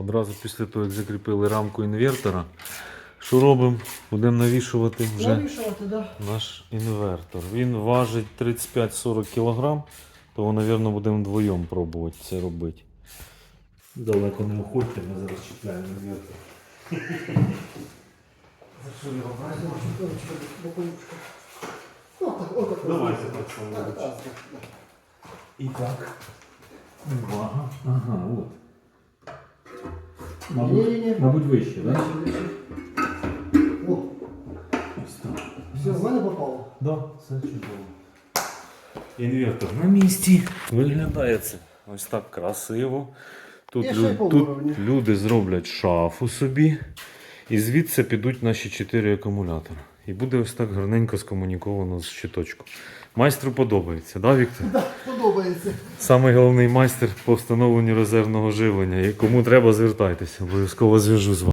Одразу після того, як закріпили рамку інвертора. Що робимо? Будемо навішувати вже Навішувати, да. наш інвертор. Він важить 35-40 кг, тому, мабуть, будемо вдвоєм пробувати це робити. Далеко не уходьте, ми зараз чіпляємо інвертор. За що його брати? Ручка, боковушка. Ну. Давайте так само. Так, так, так. І так. Увага. Ага, от. Ні-ні-ні. мабуть вище, так? О, Ось так. все, в мене попало. Да, все чудово. Інвертор на місці. Виглядає це ось так красиво. Тут, лю- ще й по тут люди зроблять шафу собі. І звідси підуть наші 4 акумулятори. І буде ось так гарненько скомуніковано з щиточком. Майстру подобається, да, Віктор? Так, подобається. Самий головний майстер по встановленню резервного живлення. І кому треба, звертайтеся. Обов'язково зв'яжу з вами.